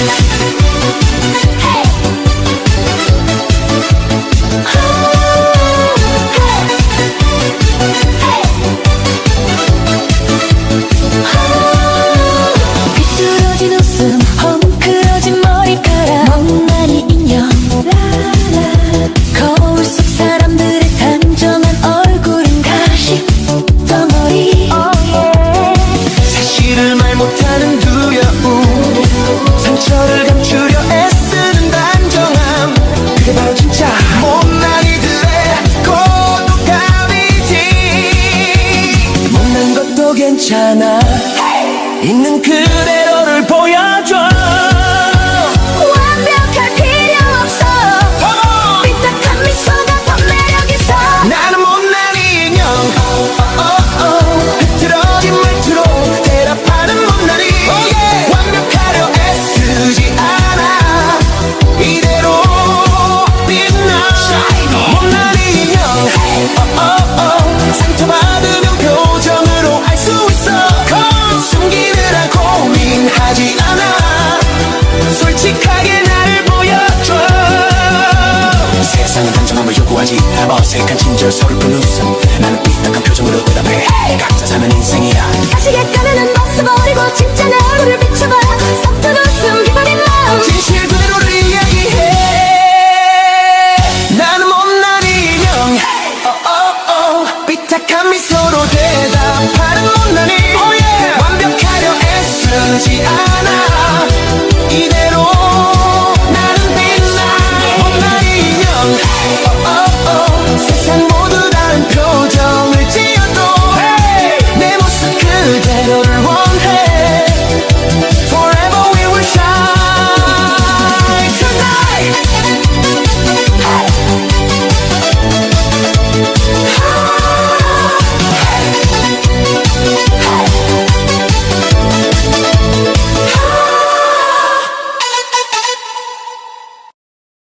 비 괜찮아? 있는 그대 어색한 친절 서로쁜 웃음. 나는 삐딱한 표정으로 대답해. Hey! 각자 사는 인생이야. 다시 객관하는 모습 버리고 진짜 내 얼굴을 비춰봐. 썩던 웃음 기다린 마음. 진실 그대로를 이야기해. 나는 못난 인형. Hey! oh, oh, oh. 삐딱한 미소로 대답하는 못난이 oh, yeah. 완벽하려 애쓰지 않아. 이대